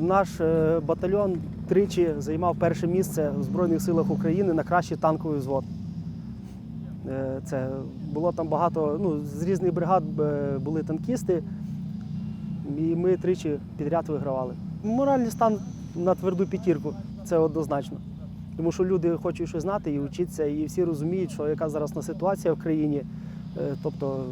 Наш е, батальйон тричі займав перше місце в Збройних силах України на кращий танковий взвод. Е, Це було там багато, ну, з різних бригад е, були танкісти, і ми тричі підряд вигравали. Моральний стан на тверду п'ятірку, це однозначно. Тому що люди хочуть щось знати і вчитися, і всі розуміють, що яка зараз на ситуація в країні. Тобто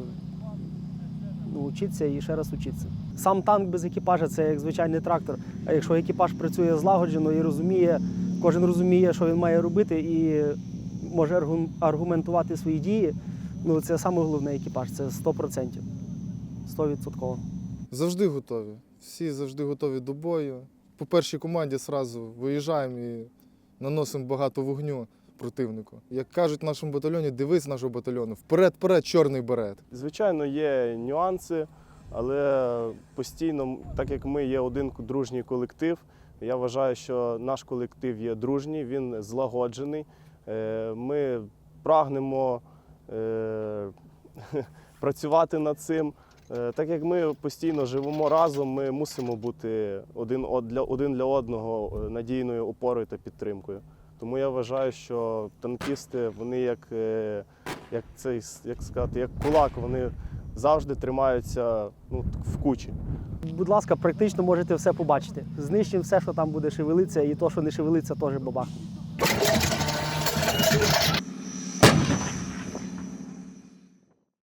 вчитися і ще раз вчитися. Сам танк без екіпажа це як звичайний трактор. А якщо екіпаж працює злагоджено і розуміє, кожен розуміє, що він має робити, і може аргументувати свої дії, ну це саме головне екіпаж, це 100%. 100%. Завжди готові. Всі завжди готові до бою. По першій команді зразу виїжджаємо і наносимо багато вогню противнику. Як кажуть в нашому батальйоні, дивись нашого батальйону. Вперед, вперед, чорний берет. Звичайно, є нюанси, але постійно, так як ми є один дружній колектив, я вважаю, що наш колектив є дружній, він злагоджений. Е, Ми прагнемо е, працювати над цим. Е, Так як ми постійно живемо разом, ми мусимо бути один для один для одного надійною опорою та підтримкою. Тому я вважаю, що танкісти вони як, е, як цей як сказати, як кулак, вони завжди тримаються ну, в кучі. Будь ласка, практично можете все побачити. Знищимо все, що там буде шевелитися, і то, що не шевелиться, теж бабахне.